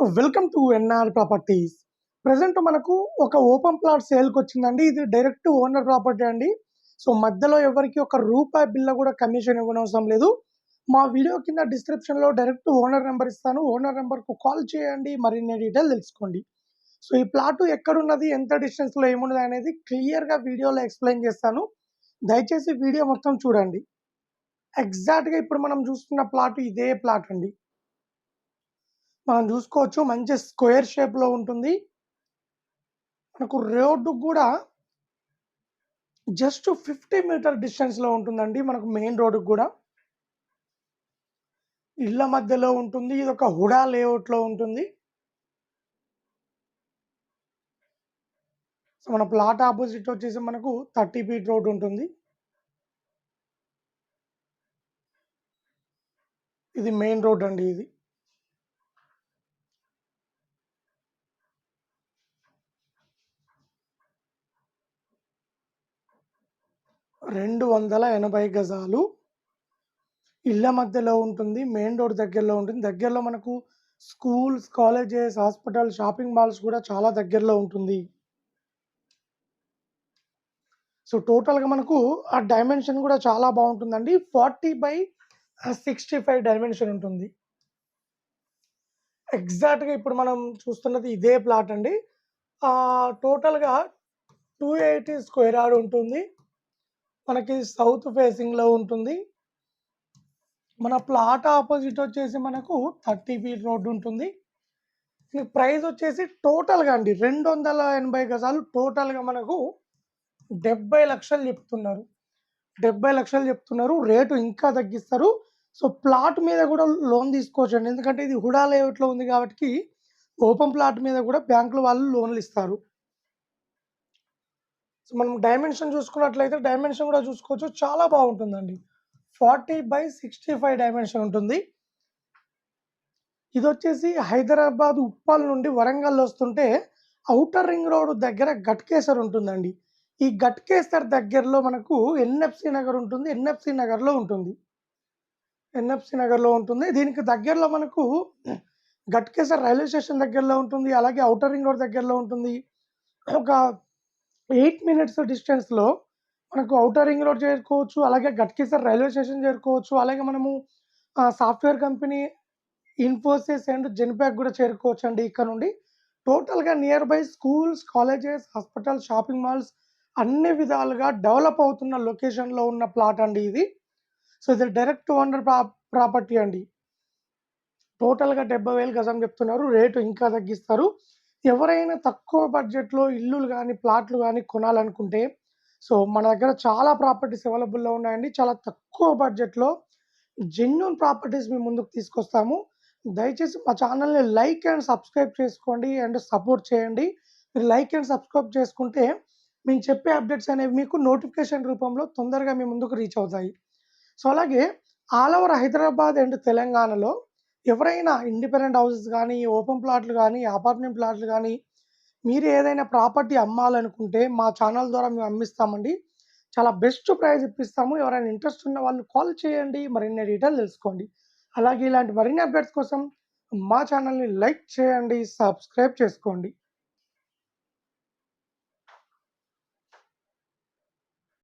Welcome to N R properties. Present మనకు ఒక open plot సేల్కి వచ్చిందండి ఇది డైరెక్ట్ ఓనర్ ప్రాపర్టీ అండి. సో మధ్యలో ఎవరికి ఒక రూపాయి బిల్ల కూడా కమిషన్ ఇవ్వనవసరం లేదు. మా వీడియో కింద డిస్క్రిప్షన్లో డైరెక్ట్ ఓనర్ నెంబర్ ఇస్తాను. ఓనర్ నెంబర్కు కాల్ చేయండి. మరిన్ని డీటెయిల్ తెలుసుకోండి. సో ఈ ప్లాట్ ఎక్కడున్నది ఎంత డిస్టెన్స్లో ఏమున్నది అనేది క్లియర్గా వీడియోలో ఎక్స్ప్లెయిన్ చేస్తాను. దయచేసి వీడియో మొత్తం చూడండి. ఎగ్జాక్ట్గా ఇప్పుడు మనం చూస్తున్న ప్లాట్ ఇదే ప్లాట్ అండి. మనం చూసుకోవచ్చు మంచి స్క్వేర్ షేప్లో ఉంటుంది. మనకు రోడ్డు కూడా జస్ట్ ఫిఫ్టీ మీటర్ డిస్టెన్స్లో ఉంటుందండి మనకు మెయిన్ రోడ్డుకు కూడా. ఇళ్ళ మధ్యలో ఉంటుంది ఇది ఒక హుడా లేఅవుట్లో ఉంటుంది. సో మన ప్లాట్ ఆపోజిట్ వచ్చేసి మనకు థర్టీ ఫీట్ రోడ్ ఉంటుంది. ఇది మెయిన్ రోడ్ అండి ఇది. రెండు వందల ఎనభై గజాలు ఇళ్ళ మధ్యలో ఉంటుంది మెయిన్ రోడ్ దగ్గరలో ఉంటుంది. దగ్గరలో మనకు schools colleges hospital shopping malls కూడా చాలా దగ్గరలో ఉంటుంది. సో టోటల్గా మనకు ఆ డైమెన్షన్ కూడా చాలా బాగుంటుందండి. Forty by sixty five dimension ఉంటుంది. ఎగ్జాక్ట్గా ఇప్పుడు మనం చూస్తున్నది ఇదే ప్లాట్ అండి. టోటల్గా టూ ఎయిటీ స్క్వేర్ యార్డ్ ఉంటుంది. మనకి సౌత్ ఫేసింగ్లో ఉంటుంది. మన ప్లాట్ ఆపోజిట్ వచ్చేసి మనకు థర్టీ ఫీట్ రోడ్డు ఉంటుంది. ప్రైస్ వచ్చేసి టోటల్గా అండి రెండు వందల ఎనభై గజాలు టోటల్గా మనకు డెబ్బై లక్షలు చెప్తున్నారు. డెబ్బై లక్షలు చెప్తున్నారు రేటు ఇంకా తగ్గిస్తారు. సో ప్లాట్ మీద కూడా లోన్ తీసుకోవచ్చండి. ఎందుకంటే ఇది హుడా లేఅవుట్లో ఉంది కాబట్టి ఓపెన్ ప్లాట్ మీద కూడా బ్యాంకులు వాళ్ళు లోన్లు ఇస్తారు. మనం డైమెన్షన్ చూసుకున్నట్లయితే డైమెన్షన్ కూడా చూసుకోవచ్చు. చాలా బాగుంటుందండి. Forty by sixty five dimension ఉంటుంది. ఇది వచ్చేసి హైదరాబాద్ ఉప్పల్ నుండి వరంగల్ వస్తుంటే ఔటర్ రింగ్ రోడ్ దగ్గర గట్కేసర్ ఉంటుందండి. ఈ గట్కేసర్ దగ్గరలో మనకు ఎన్ఎఫ్సి నగర్ ఉంటుంది. ఎన్ఎఫ్సి నగర్లో ఉంటుంది. ఎన్ఎఫ్సి నగర్లో ఉంటుంది. దీనికి దగ్గరలో మనకు గట్కేసర్ రైల్వే స్టేషన్ దగ్గరలో ఉంటుంది. అలాగే ఔటర్ రింగ్ రోడ్ దగ్గరలో ఉంటుంది. ఒక ఎయిట్ మినిట్స్ డిస్టెన్స్లో మనకు ఔటర్ రింగ్ రోడ్ చేరుకోవచ్చు అలాగే గట్కేసర్ రైల్వే స్టేషన్ చేరుకోవచ్చు అలాగే మనము software company Infosys and Genpact కూడా చేరుకోవచ్చు అండి ఇక్కడ నుండి. టోటల్గా near by schools colleges hospital shopping malls అన్ని విధాలుగా డెవలప్ అవుతున్న లొకేషన్లో ఉన్న ప్లాట్ అండి ఇది. సో ఇది డైరెక్ట్ ఓనర్ ప్రా ప్రాపర్టీ అండి. టోటల్గా డెబ్బై వేలు గజం చెప్తున్నారు రేటు ఇంకా తగ్గిస్తారు. ఎవరైనా తక్కువ బడ్జెట్లో ఇల్లులు కానీ ప్లాట్లు కానీ కొనాలనుకుంటే సో మన దగ్గర చాలా ప్రాపర్టీస్ అవైలబుల్లో ఉన్నాయండి. చాలా తక్కువ బడ్జెట్లో జెన్యున్ ప్రాపర్టీస్ మేము ముందుకు తీసుకొస్తాము. దయచేసి మా ఛానల్ని లైక్ అండ్ సబ్స్క్రైబ్ చేసుకోండి అండ్ సపోర్ట్ చేయండి. మీరు లైక్ అండ్ సబ్స్క్రైబ్ చేసుకుంటే మేము చెప్పే అప్డేట్స్ అనేవి మీకు నోటిఫికేషన్ రూపంలో తొందరగా మీ ముందుకు రీచ్ అవుతాయి. సో అలాగే ఆల్ ఓవర్ హైదరాబాద్ అండ్ తెలంగాణలో ఎవరైనా ఇండిపెండెంట్ హౌసెస్ కానీ ఓపెన్ ప్లాట్లు కానీ అపార్ట్మెంట్ ప్లాట్లు కానీ మీరు ఏదైనా ప్రాపర్టీ అమ్మాలనుకుంటే మా ఛానల్ ద్వారా మేము అమ్మిస్తామండి. చాలా బెస్ట్ ప్రైస్ ఇప్పిస్తాము. ఎవరైనా ఇంట్రెస్ట్ ఉన్న వాళ్ళు కాల్ చేయండి. మరిన్ని డీటెయిల్ తెలుసుకోండి. అలాగే ఇలాంటి మరిన్ని అప్డేట్స్ కోసం మా ఛానల్ని లైక్ చేయండి సబ్స్క్రైబ్ చేసుకోండి.